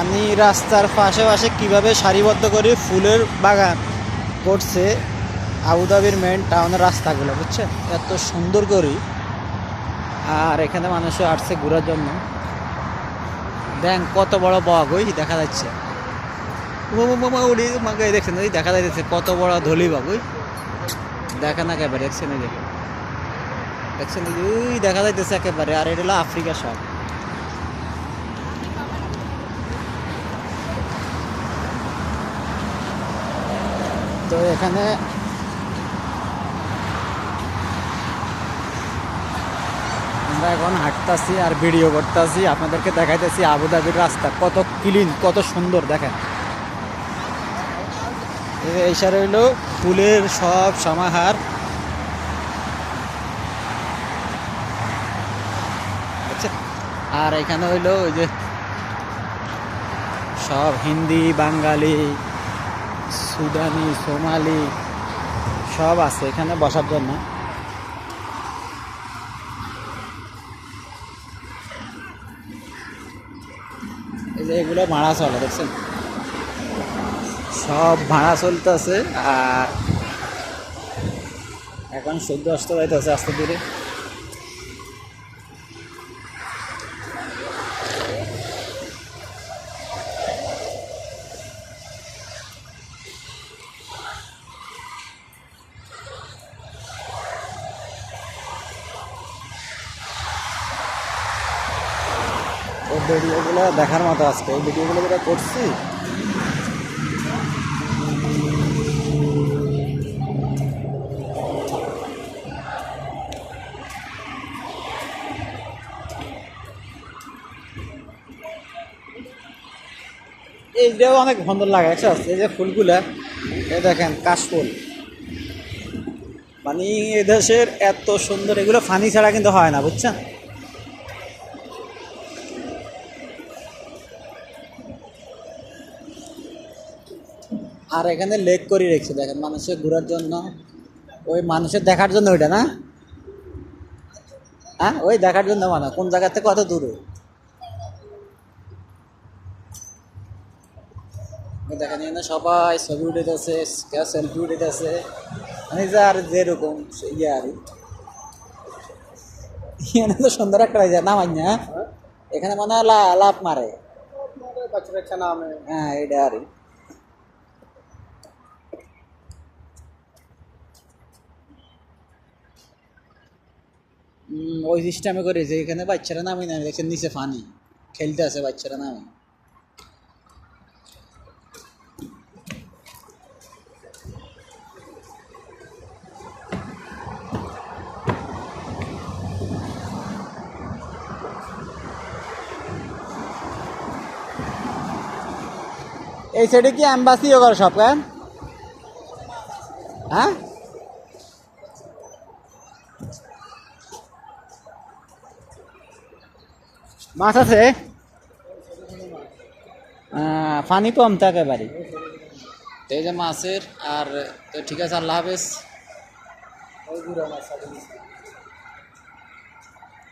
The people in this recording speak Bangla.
মানে রাস্তার পাশে পাশে কীভাবে সারিবদ্ধ করে ফুলের বাগান করছে আবুধাবির মেন টাউনের রাস্তাগুলো বুঝছেন এত সুন্দর করি। আর এখানে মানুষও আসছে ঘোরার জন্য। দেখ, কত বড় বগ ওই দেখা যাচ্ছে। মাকে দেখছেন ওই দেখা যাচ্ছে কত বড় ধলি বাগ, ওই। দেখা না একেবারে, দেখছেন যে? দেখছেন ওই দেখা যাইতেছে একেবারে, আর এটা হলো আফ্রিকা সব তো এখানে আমরা এখন হাঁটতাছি আর ভিডিও করতেছি। আপনাদেরকে দেখাইতেছি আবুধাবির রাস্তা। কত ক্লিন কত সুন্দর, দেখেন। এই সারে হইল ফুলের সব সমাহার। আচ্ছা আর এখানে হইল ওই যে সব হিন্দি, বাঙালি সুদানি, সোমালি, সব আছে এখানে বসার জন্য। এগুলো ভাড়া চলে, দেখছেন? সব ভাড়া চলতেছে আর এখন সদ্য অস্ত যাইতেছে আস্তে ধীরে। ভিডিওগুলো দেখার মতো আজকে। এই ভিডিওগুলো যেটা করছি এইটাও অনেক সুন্দর লাগে একশো এই যে ফুলগুলা, এই দেখেন কাশফুল মানে এদেশের এত সুন্দর, এগুলো ফানি ছাড়া কিন্তু হয় না বুঝছেন আর এখানে লেক করে রেখেছে দেখেন মানুষের ঘোরার জন্য। ওই মানুষের দেখার জন্য ওইটা না? হ্যাঁ ওই দেখার জন্য মানা কোন জায়গা থেকে কত দূরে? দেখেন এখানে সবাই ছবি উঠেতেছে সেলফি উঠেতেছে মানে যে আর যেরকম ইয়ে আর এখানে তো সুন্দর একটা যায় না মান্য হ্যাঁ। এখানে মানে লাভ মারে। হ্যাঁ এটা আর ওই সিস্টেমে করেছে এখানে বাচ্চারা নামে নামে দেখছেন নিচে ফানি খেলতে আছে বাচ্চারা নামে। এই সাইডে কি অ্যাম্বাসিও করে সব, কেন? হ্যাঁ? মাছ আছে? পানি কম থাকে বাড়ি তো এই যে মাছের, আর তো ঠিক আছে, আল্লাহ হাফেজ।